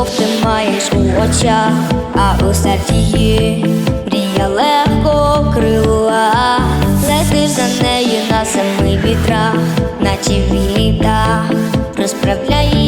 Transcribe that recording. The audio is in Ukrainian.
любов ти маєш у очах, а у серці є мрія легко крила. Летиш за нею на самих вітрах, наче віта розправляє.